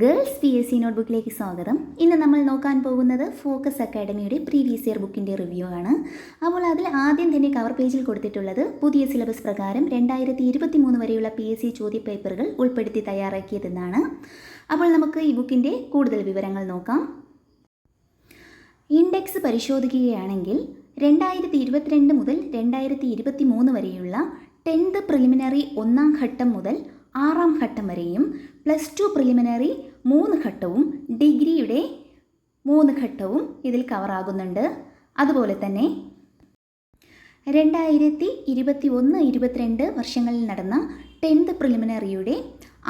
Girls P S C നോട്ട്ബുക്കിലേക്ക് സ്വാഗതം. ഇന്ന് നമ്മൾ നോക്കാൻ പോകുന്നത് ഫോക്കസ് അക്കാഡമിയുടെ പ്രീവിയസ് ഇയർ ബുക്കിന്റെ റിവ്യൂ ആണ്. അപ്പോൾ അതിൽ ആദ്യം തന്നെ കവർ പേജിൽ കൊടുത്തിട്ടുള്ളത് പുതിയ സിലബസ് പ്രകാരം രണ്ടായിരത്തി ഇരുപത്തി മൂന്ന് വരെയുള്ള പി എസ് സി ചോദ്യപേപ്പറുകൾ ഉൾപ്പെടുത്തി തയ്യാറാക്കിയതെന്നാണ്. അപ്പോൾ നമുക്ക് ഈ ബുക്കിന്റെ കൂടുതൽ വിവരങ്ങൾ നോക്കാം. ഇൻഡെക്സ് പരിശോധിക്കുകയാണെങ്കിൽ രണ്ടായിരത്തി ഇരുപത്തിരണ്ട് മുതൽ രണ്ടായിരത്തി ഇരുപത്തി മൂന്ന് വരെയുള്ള ടെൻത്ത് പ്രിലിമിനറി ഒന്നാം ഘട്ടം മുതൽ ആറാം ഘട്ടം വരെയും പ്ലസ് ടു പ്രിലിമിനറി മൂന്ന് ഘട്ടവും ഡിഗ്രിയുടെ മൂന്ന് ഘട്ടവും ഇതിൽ കവറാകുന്നുണ്ട് അതുപോലെ തന്നെ രണ്ടായിരത്തി ഇരുപത്തി ഒന്ന് ഇരുപത്തിരണ്ട് വർഷങ്ങളിൽ നടന്ന ടെൻത്ത് പ്രിലിമിനറിയുടെ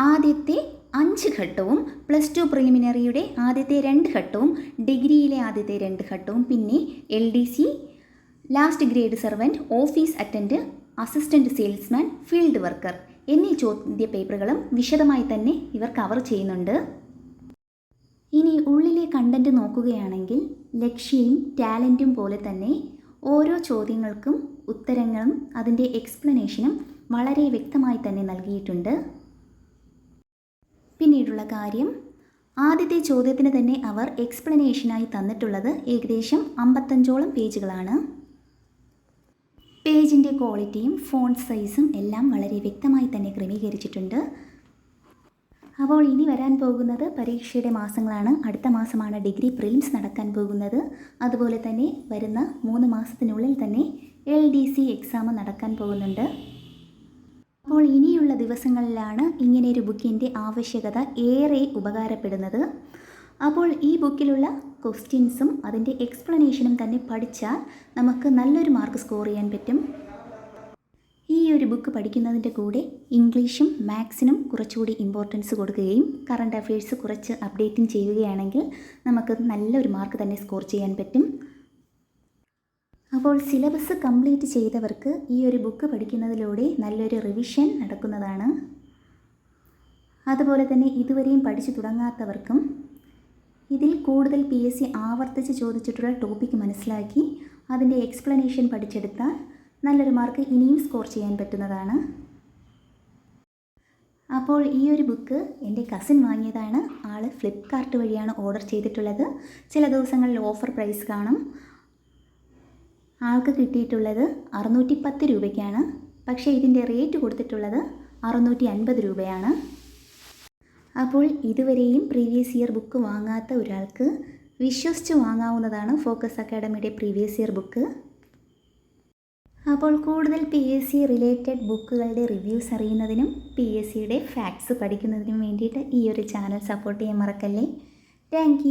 ആദ്യത്തെ അഞ്ച് ഘട്ടവും പ്ലസ് ടു പ്രിലിമിനറിയുടെ ആദ്യത്തെ രണ്ട് ഘട്ടവും ഡിഗ്രിയിലെ ആദ്യത്തെ രണ്ട് ഘട്ടവും പിന്നെ L D C last grade servant office attend assistant salesman field worker എന്നീ ചോദ്യ പേപ്പറുകളും വിശദമായി തന്നെ ഇവർ കവർ ചെയ്യുന്നുണ്ട്. ഇനി ഉള്ളിലെ കണ്ടന്റ് നോക്കുകയാണെങ്കിൽ ലക്ഷ്യയും ടാലന്റും പോലെ തന്നെ ഓരോ ചോദ്യങ്ങൾക്കും ഉത്തരങ്ങളും അതിന്റെ എക്സ്പ്ലനേഷനും വളരെ വ്യക്തമായി തന്നെ നൽകിയിട്ടുണ്ട്. പിന്നീടുള്ള കാര്യം ആദ്യത്തെ ചോദ്യത്തിന് തന്നെ അവർ എക്സ്പ്ലനേഷനായി തന്നിട്ടുള്ളത് ഏകദേശം അമ്പത്തഞ്ചോളം പേജുകളാണ്. പേജിന്റെ ക്വാളിറ്റിയും ഫോണ്ട് സൈസും എല്ലാം വളരെ വ്യക്തമായി തന്നെ ക്രമീകരിച്ചിട്ടുണ്ട്. അപ്പോൾ ഇനി വരാൻ പോകുന്നത് പരീക്ഷയുടെ മാസങ്ങളാണ്. അടുത്ത മാസമാണ് ഡിഗ്രി പ്രിലിംസ് നടക്കാൻ പോകുന്നത്. അതുപോലെ തന്നെ വരുന്ന മൂന്ന് മാസത്തിനുള്ളിൽ തന്നെ എൽ ഡി സി എക്സാം നടക്കാൻ പോകുന്നുണ്ട്. അപ്പോൾ ഇനിയുള്ള ദിവസങ്ങളിലാണ് ഇങ്ങനെയൊരു ബുക്കിന്റെ ആവശ്യകത ഏറെ ഉപകാരപ്പെടുന്നത്. അപ്പോൾ ഈ ബുക്കിലുള്ള ക്വസ്റ്റ്യൻസും അതിന്റെ എക്സ്പ്ലനേഷനും തന്നെ പഠിച്ചാൽ നമുക്ക് നല്ലൊരു മാർക്ക് സ്കോർ ചെയ്യാൻ പറ്റും. ഈ ഒരു ബുക്ക് പഠിക്കുന്നതിന്റെ കൂടെ ഇംഗ്ലീഷും മാത്സിനും കുറച്ചുകൂടി ഇമ്പോർട്ടൻസ് കൊടുക്കുകയും കറണ്ട് അഫയേഴ്സ് കുറച്ച് അപ്ഡേറ്റും ചെയ്യുകയാണെങ്കിൽ നമുക്ക് നല്ലൊരു മാർക്ക് തന്നെ സ്കോർ ചെയ്യാൻ പറ്റും. അപ്പോൾ സിലബസ് കംപ്ലീറ്റ് ചെയ്തവർക്ക് ഈ ഒരു ബുക്ക് പഠിക്കുന്നതിലൂടെ നല്ലൊരു റിവിഷൻ നടക്കുന്നതാണ്. അതുപോലെ തന്നെ ഇതുവരെയും പഠിച്ചു തുടങ്ങാത്തവർക്കും ഇതിൽ കൂടുതൽ പി എസ് സി ആവർത്തിച്ച് ചോദിച്ചിട്ടുള്ള ടോപ്പിക്ക് മനസ്സിലാക്കി അതിന്റെ എക്സ്പ്ലനേഷൻ പഠിച്ചെടുത്താൽ നല്ലൊരു മാർക്ക് ഇനിയും സ്കോർ ചെയ്യാൻ പറ്റുന്നതാണ്. അപ്പോൾ ഈ ഒരു ബുക്ക് എന്റെ കസിൻ വാങ്ങിയതാണ്. ആൾ ഫ്ലിപ്കാർട്ട് വഴിയാണ് ഓർഡർ ചെയ്തിട്ടുള്ളത്. ചില ദിവസങ്ങളിൽ ഓഫർ പ്രൈസ് കാണും. ആൾക്ക് കിട്ടിയിട്ടുള്ളത് അറുന്നൂറ്റി പത്ത് രൂപയ്ക്കാണ്. പക്ഷേ ഇതിന്റെ റേറ്റ് കൊടുത്തിട്ടുള്ളത് അറുന്നൂറ്റി അൻപത് രൂപയാണ്. അപ്പോൾ ഇതുവരെയും പ്രീവിയസ് ഇയർ ബുക്ക് വാങ്ങാത്ത ഒരാൾക്ക് വിശ്വസിച്ച് വാങ്ങാവുന്നതാണ് ഫോക്കസ് അക്കാഡമിയുടെ പ്രീവിയസ് ഇയർ ബുക്ക് അപ്പോൾ കൂടുതൽ പി എസ് സി റിലേറ്റഡ് ബുക്കുകളുടെ റിവ്യൂസ് അറിയുന്നതിനും പി എസ് സിയുടെ ഫാക്ട്സ് പഠിക്കുന്നതിനും വേണ്ടിയിട്ട് ഈ ഒരു ചാനൽ സപ്പോർട്ട് ചെയ്യാൻ മറക്കല്ലേ? താങ്ക്